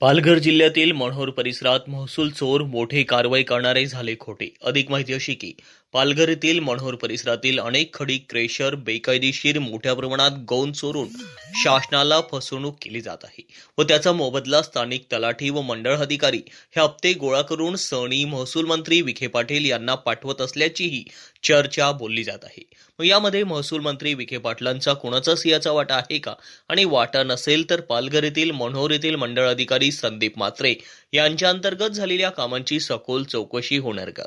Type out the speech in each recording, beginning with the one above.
पालघर जिल्ह्यातील मनोहर परिसरात महसूल चोर मोठे कारवाई करणारे झाले खोटे. अधिक माहिती अशी की पालघर येथील मनोहर परिसरातील अनेक खडी क्रेशर बेकायदेशीर मोठ्या प्रमाणात गौण चोरून शासनाला फसवणूक केली जात आहे व त्याचा मोबदला स्थानिक तलाठी व मंडळ अधिकारी हे हप्ते गोळा करून सणी महसूल मंत्री विखे पाटील यांना पाठवत असल्याचीही चर्चा बोलली जात आहे. मग यामध्ये महसूल मंत्री विखे पाटलांचा कोणाचा सियाचा वाटा आहे का? आणि वाटा नसेल तर पालघर येथील मनोहर येथील मंडळ अधिकारी संदीप मात्रे यांच्या अंतर्गत झालेल्या कामांची सखोल चौकशी होणार का?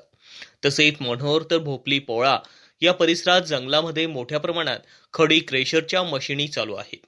तसेच मनोहर तर भोपली पोळा या परिसरात जंगलामध्ये मोठ्या प्रमाणात खडी क्रेशरच्या मशिनी चालू आहेत.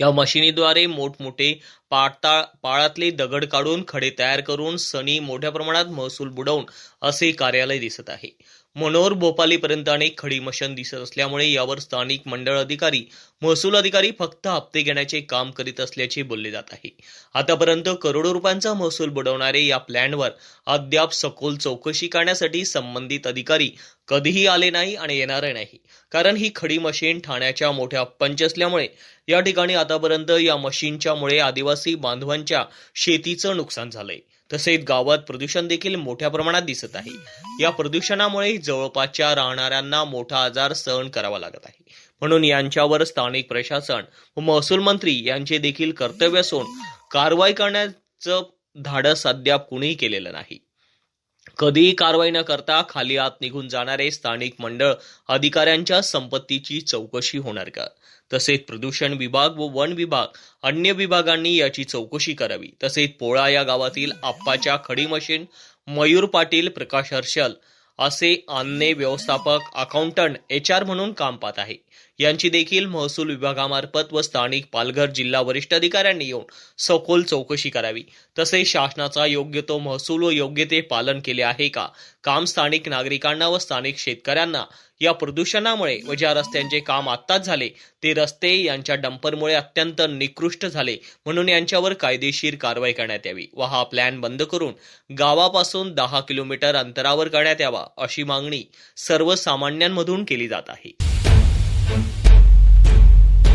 या मशिनीद्वारे मोठमोठे पाटा पाळातले दगड काढून खडे तयार करून सनी मोठ्या प्रमाणात महसूल बुडवून असे कार्यालय दिसत आहे. मनोहर भोपालीपर्यंत अनेक खडी मशन दिसत असल्यामुळे यावर स्थानिक मंडळ अधिकारी महसूल अधिकारी फक्त हप्ते घेण्याचे काम करीत असल्याचे बोलले जात आहे. आतापर्यंत करोडो रुपयांचा महसूल बुडवणारे या प्लॅनवर अद्याप सखोल चौकशी करण्यासाठी संबंधित अधिकारी कधीही आले नाही आणि येणार नाही. कारण ही खडी मशीन ठाण्याच्या मोठ्या पंच असल्यामुळे या ठिकाणी आतापर्यंत या मशीनच्यामुळे आदिवासी बांधवांच्या शेतीचं नुकसान झालंय. तसेच गावात प्रदूषण देखील मोठ्या प्रमाणात दिसत आहे. या प्रदूषणामुळे जवळपासच्या राहणाऱ्यांना मोठा आजार सहन करावा लागत आहे. म्हणून यांच्यावर स्थानिक प्रशासन व महसूल मंत्री यांचे देखील कर्तव्य असून कारवाई करण्याचं धाडस अद्याप कुणीही केलेलं नाही. कधीही कारवाई न करता खाली आत निघून जाणारे स्थानिक मंडळ अधिकाऱ्यांच्या संपत्तीची चौकशी होणार का? तसेच प्रदूषण विभाग व वन विभाग अन्य विभागांनी याची चौकशी करावी. तसेच पोळा या गावातील आप्पाच्या खडी मशीन मयूर पाटील प्रकाश हर्षल असे अन्य व्यवस्थापक अकाउंटंट एच आर म्हणून काम पाहत आहे. यांची देखील महसूल विभागामार्फत व स्थानिक पालघर जिल्हा वरिष्ठ अधिकाऱ्यांनी येऊन सखोल चौकशी करावी. तसेच शासनाचा योग्य तो महसूल व योग्य ते पालन केले आहे का? काम स्थानिक नागरिकांना व स्थानिक शेतकऱ्यांना या प्रदूषणामुळे व ज्या रस्त्यांचे काम आत्ताच झाले ते रस्ते यांच्या डंपरमुळे अत्यंत निकृष्ट झाले म्हणून यांच्यावर कायदेशीर कारवाई करण्यात यावी व हा प्लॅन बंद करून गावापासून दहा किलोमीटर अंतरावर करण्यात यावा अशी मागणी सर्वसामान्यांमधून केली जात आहे. Thank you.